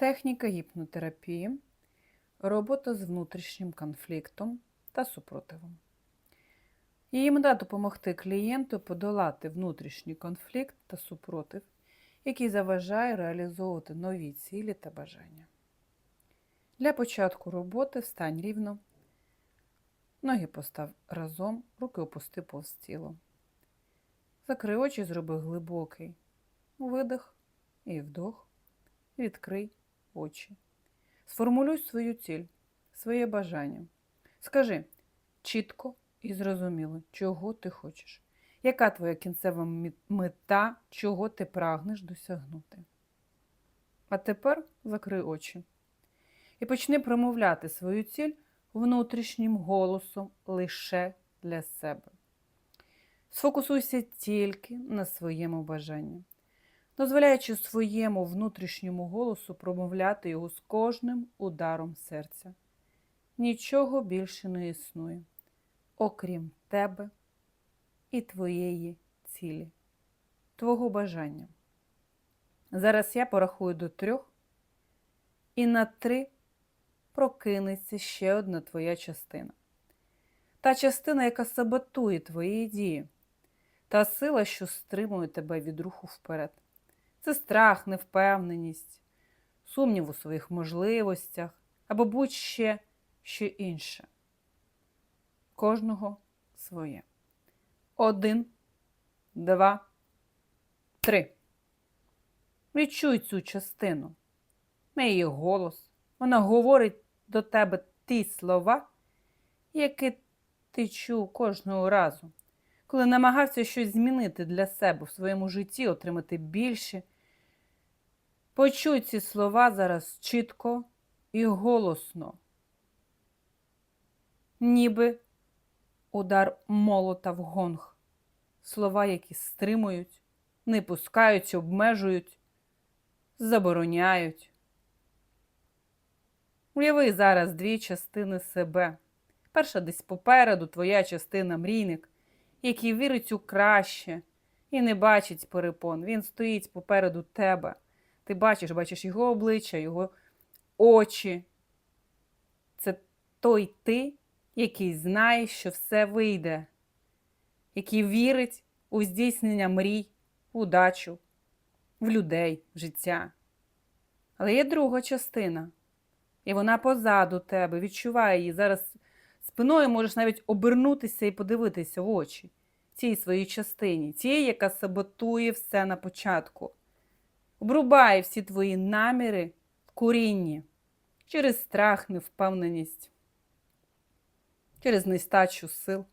Техніка гіпнотерапії, робота з внутрішнім конфліктом та супротивом. Її мета допомогти клієнту подолати внутрішній конфлікт та супротив, який заважає реалізовувати нові цілі та бажання. Для початку роботи встань рівно, ноги постав разом, руки опусти повз тіло. Закрий очі, зроби глибокий видих і вдох. Відкрий очі. Сформулюй свою ціль, своє бажання. Скажи чітко і зрозуміло, чого ти хочеш. Яка твоя кінцева мета, чого ти прагнеш досягнути? А тепер закрий очі і почни промовляти свою ціль внутрішнім голосом лише для себе. Сфокусуйся тільки на своєму бажанні, дозволяючи своєму внутрішньому голосу промовляти його з кожним ударом серця. Нічого більше не існує, окрім тебе і твоєї цілі, твого бажання. Зараз я порахую до трьох, і на три прокинеться ще одна твоя частина. Та частина, яка саботує твої дії, та сила, що стримує тебе від руху вперед. Це страх, невпевненість, сумнів у своїх можливостях або будь-ще що інше. Кожного своє. Один, два, три. Відчуй цю частину. В неї є голос. Вона говорить до тебе ті слова, які ти чув кожного разу, коли намагався щось змінити для себе в своєму житті, отримати більше. Почуй ці слова зараз чітко і голосно, ніби удар молота в гонг, слова, які стримують, не пускають, обмежують, забороняють. Уяви зараз дві частини себе. Перша десь попереду твоя частина мрійник, який вірить у краще і не бачить перепон. Він стоїть попереду тебе. Ти бачиш, бачиш його обличчя, його очі. Це той ти, який знає, що все вийде, який вірить у здійснення мрій, удачу, в людей, в життя. Але є друга частина, і вона позаду тебе, відчуває її. Зараз спиною можеш навіть обернутися і подивитися в очі цій своїй частині, тій, яка саботує все на початку. Обрубає всі твої наміри в корінні через страх, невпевненість, через нестачу сил.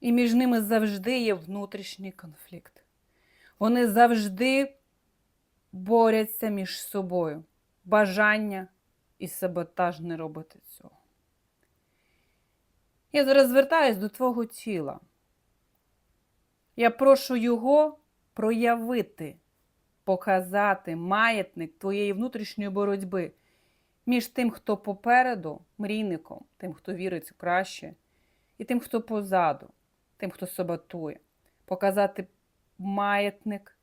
І між ними завжди є внутрішній конфлікт. Вони завжди борються між собою. Бажання і саботаж не робити цього. Я зараз звертаюсь до твого тіла. Я прошу його проявити, показати маятник твоєї внутрішньої боротьби між тим, хто попереду, мрійником, тим, хто вірить у краще, і тим, хто позаду, тим, хто саботує. Показати маятник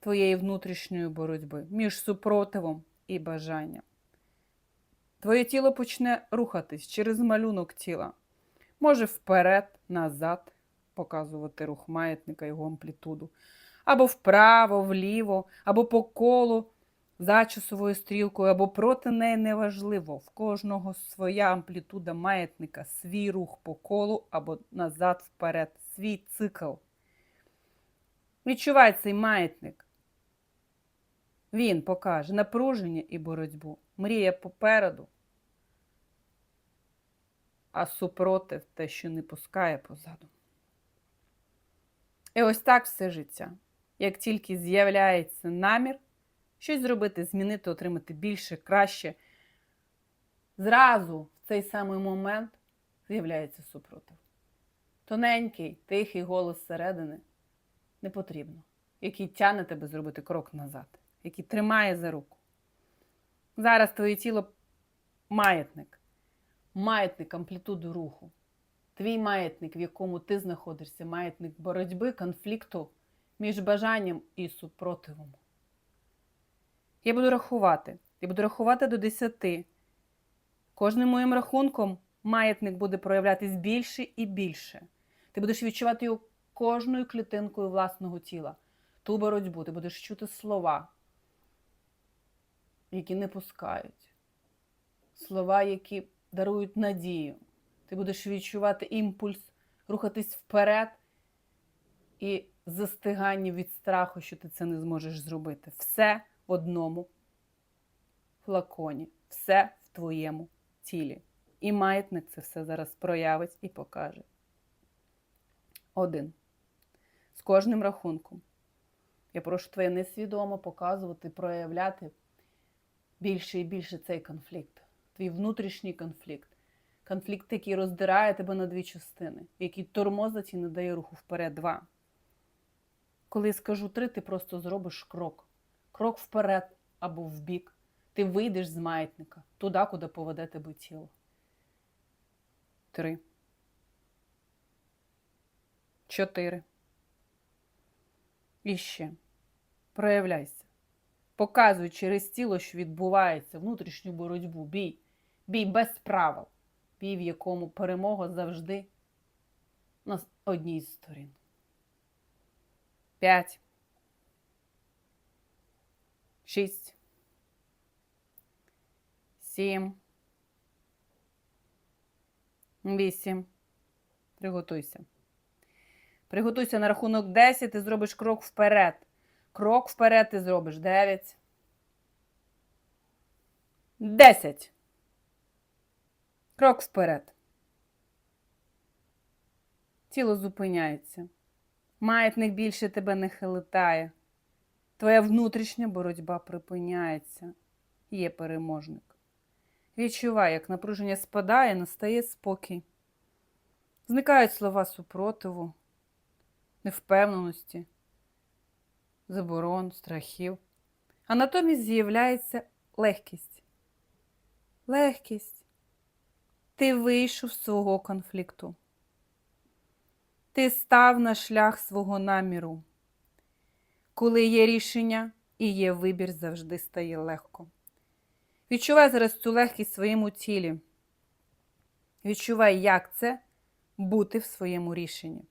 твоєї внутрішньої боротьби між супротивом і бажанням. Твоє тіло почне рухатись через малюнок тіла. Може вперед, назад показувати рух маятника, його амплітуду, або вправо, вліво, або по колу за часовою стрілкою, або проти неї неважливо. В кожного своя амплітуда маятника, свій рух по колу або назад вперед, свій цикл. Відчувай цей маятник. Він покаже напруження і боротьбу. Мрія попереду, а супротив те, що не пускає позаду. І ось так все життя. Як тільки з'являється намір щось зробити, змінити, отримати більше, краще, зразу в цей самий момент з'являється супротив. Тоненький, тихий голос зсередини не потрібно, який тягне тебе зробити крок назад, який тримає за руку. Зараз твоє тіло маятник, маятник амплітуду руху. Твій маятник, в якому ти знаходишся, маятник боротьби, конфлікту між бажанням і супротивом. Я буду рахувати. Я буду рахувати до 10. Кожним моїм рахунком маятник буде проявлятись більше і більше. Ти будеш відчувати його кожною клітинкою власного тіла. Ту боротьбу, ти будеш чути слова, які не пускають, слова, які дарують надію. Ти будеш відчувати імпульс, рухатись вперед і застигання від страху, що ти це не зможеш зробити. Все в одному флаконі, все в твоєму тілі. І маятник це все зараз проявить і покаже. Один. З кожним рахунком. Я прошу твоє несвідомо показувати, проявляти більше і більше цей конфлікт. Твій внутрішній конфлікт. Конфлікт, який роздирає тебе на дві частини, який тормозить і не дає руху вперед. Два. Коли я скажу три, ти просто зробиш крок. Крок вперед або вбік. Ти вийдеш з маятника туди, куди поведе тебе тіло. Три. Чотири. І ще. Проявляйся. Показуй через тіло, що відбувається, внутрішню боротьбу, бій. Бій без правил. Бій, в якому перемога завжди на одній з сторін. П'ять. Шість. Сім. Вісім. Приготуйся. Приготуйся на рахунок 10, ти зробиш крок вперед. Крок вперед ти зробиш 9. 10. Крок вперед. Тіло зупиняється. Маятник більше тебе не хилитає. Твоя внутрішня боротьба припиняється. Є переможник. Відчувай, як напруження спадає, настає спокій. Зникають слова супротиву, невпевненості, заборон, страхів. А натомість з'являється легкість. Легкість. Ти вийшов з свого конфлікту. Ти став на шлях свого наміру. Коли є рішення і є вибір, завжди стає легко. Відчувай зараз цю легкість в своєму тілі. Відчувай, як це бути в своєму рішенні,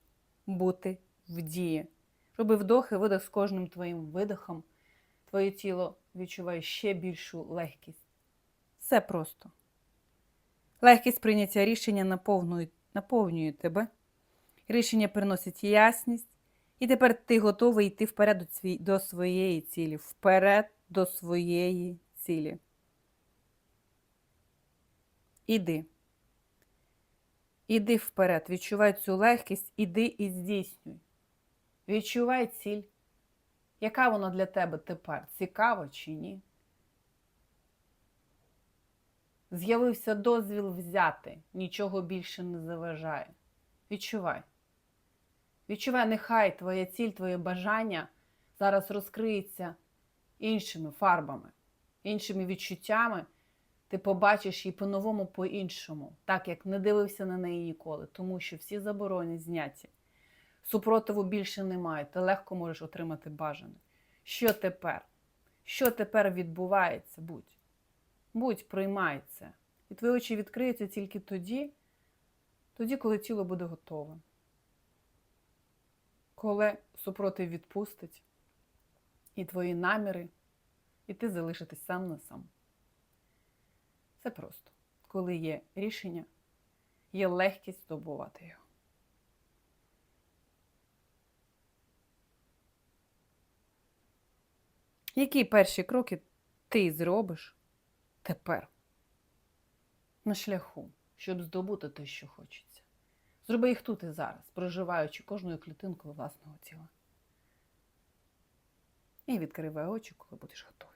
бути в дії. Роби вдох і видох з кожним твоїм видохом. Твоє тіло відчуває ще більшу легкість. Все просто. Легкість прийняття рішення наповнює, наповнює тебе. Рішення приносить ясність, і тепер ти готовий йти вперед до своєї цілі, вперед до своєї цілі. Іди. Іди вперед, відчувай цю легкість, іди і здійснюй. Відчувай ціль. Яка вона для тебе тепер? Цікава чи ні? З'явився дозвіл взяти, нічого більше не заважає. Відчувай. Відчувай, нехай твоя ціль, твоє бажання зараз розкриється іншими фарбами, іншими відчуттями. Ти побачиш її по-новому, по-іншому, так як не дивився на неї ніколи, тому що всі заборони зняті. Супротиву більше немає, ти легко можеш отримати бажане. Що тепер? Що тепер відбувається? Будь. Будь, приймай це. І твої очі відкриються тільки тоді, тоді, коли тіло буде готове. Коли супротив відпустить і твої наміри, і ти залишитись сам на сам. Це просто. Коли є рішення, є легкість здобувати його. Які перші кроки ти зробиш тепер на шляху, щоб здобути те, що хочеться? Зроби їх тут і зараз, проживаючи кожною клітинкою власного тіла. І відкривай очі, коли будеш готовий.